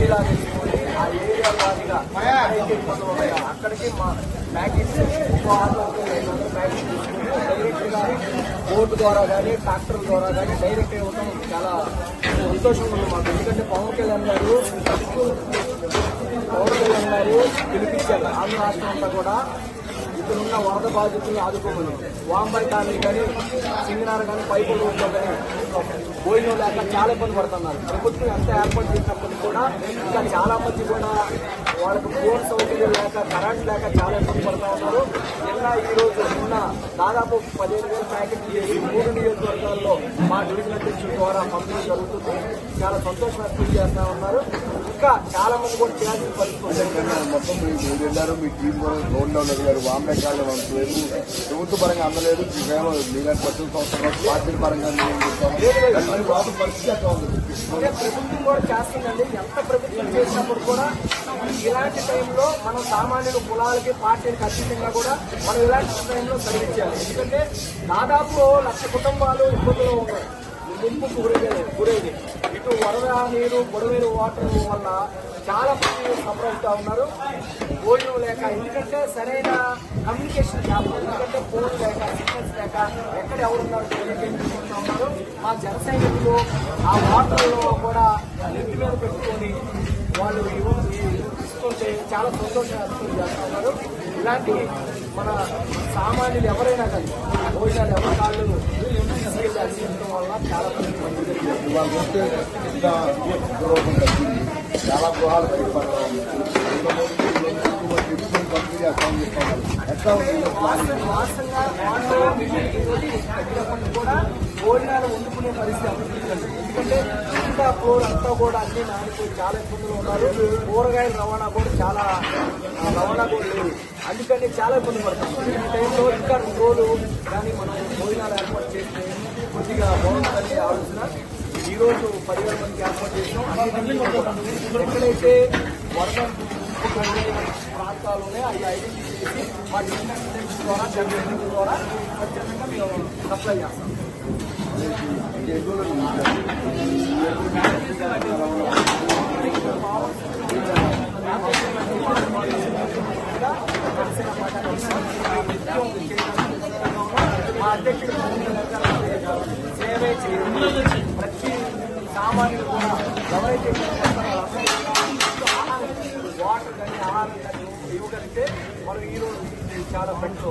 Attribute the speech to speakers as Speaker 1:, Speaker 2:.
Speaker 1: జిల్లా తీసుకొని ఆ ఏరియా వారిగా అక్కడికి మా ప్యాకేజ్ ఇంకో డైరెక్ట్గా బోర్డు ద్వారా కానీ ట్రాక్టర్ ద్వారా కానీ డైరెక్ట్ ఇవ్వడం చాలా సంతోషంగా ఉంది మాకు ఎందుకంటే పవన్ కళ్యాణ్ గారు పవన్ కళ్యాణ్ గారు పిలిపించారు ఆంధ్ర రాష్ట్రం అంతా కూడా ఇక్కడున్న వరద బాధితులను ఆదుకోమని. వాంబాయి కానీ కానీ సింగనార్ కానీ పైపు రోడ్లో కానీ లేక చాలా ఇబ్బంది పడుతున్నారు. ప్రభుత్వం ఎంత ఏర్పాటు చేసినప్పటికీ కూడా ఇంకా చాలా మంది కూడా వాళ్ళకు ఫోన్ సౌకర్యం లేక కరెంట్ లేక చాలా ఇబ్బంది పడుతూ ఉన్నారు. నిన్న ఈ రోజు నిన్న దాదాపు పదిహేను వేల ప్యాకెట్లు చేసి మూడు నియోజకవర్గాల్లో మా డివిజన్ అధ్యక్షుల ద్వారా పంపిణీ జరుగుతుంది. చాలా సంతోషం వ్యక్తం చేస్తా ఉన్నారు. ఇంకా చాలా మంది కూడా చేయాల్సిన పరిస్థితి
Speaker 2: మొత్తం మీరు వెళ్ళారు మీ టీం కూడా రోడ్ లెవెల్ వెళ్ళారు కాళ్ళు వైపు ప్రభుత్వ పరంగా అందలేదు మీకేమో మీలాంటి పశ్చిమ సంవత్సరం పార్టీ పరంగా మేము పరిస్థితి అట్లా ఉంది.
Speaker 1: అంటే ప్రభుత్వం కూడా చేస్తుందండి. ఎంత ప్రభుత్వం చేసినప్పుడు కూడా ఇలాంటి టైంలో మనం సామాన్యుల కులాలకి పార్టీలకు అతీతంగా కూడా మనం ఇలాంటి టైంలో సర్వించాలి ఎందుకంటే దాదాపు లక్ష కుటుంబాలు ఇబ్బందులు ఉన్నాయి ముంపుకు గురయ్యేది గురైంది ఇటు వరద నీరు బుడవేరు వాటర్ వల్ల చాలా మంది సఫర్ అవుతా ఉన్నారు. భోజనం లేక ఎందుకంటే సరైన కమ్యూనికేషన్ లేక ఎందుకంటే ఫోన్ లేక సిగ్నల్స్ లేక ఎక్కడ ఎవరున్నారు తెలియకుండా ఉన్నారు? మా జన సైనికులు ఆ వాటర్లో కూడా నెత్తి మీద పెట్టుకొని వాళ్ళు ఇవ్వ- ఇస్తుంటే చాలా సంతోషం వ్యక్తం ఉన్నారు ఇలాంటి మన సామాన్యులు ఎవరైనా కానీ భోజనాలు ఎవరి కాళ్ళు తీసుకెళ్ళాల్సి వల్ల చాలా మంది
Speaker 2: ఇవాళ చూస్తే ఇంత గృహం తగ్గింది చాలా గృహాలు బయటపడతా పంపిణీ చేస్తామని చెప్తాము ఎట్లా
Speaker 1: భోజనాలు వండుకునే పరిస్థితి అభివృద్ధి ఎందుకంటే ఇంత ఫ్లోర్ అంతా కూడా అన్ని నానిపోయి చాలా ఇబ్బందులు ఉన్నారు కూరగాయల రవాణా కూడా చాలా రవాణా కూడా లేదు అందుకని చాలా ఇబ్బంది పడుతుంది ఈ టైంలో ఇంకా రెండు రోజులు కానీ మనం భోజనాలు ఏర్పాటు చేస్తే కొద్దిగా బాగుంటుందని ఆలోచన. ఈ రోజు పదివేల మందికి ఏర్పాటు చేసినాం అన్ని కూడా ఎక్కడైతే వరద ప్రాంతాలు ఉన్నాయి అవి ఐడెంటిఫై చేసి మా డిస్ట్రిక్ట్ ద్వారా జనరేషన్ ద్వారా ఖచ్చితంగా మేము సప్లై చేస్తాం
Speaker 2: ఎన్ని రోజులు ఉంది?
Speaker 1: మా అధ్యక్షుడు సేవే చేయాలి ప్రతి సామాన్యులు కూడా ఎవరైతే వాటర్ కానీ ఆహారం కానీ ఇవ్వగలిగితే మనం ఈరోజు చాలా బెటర్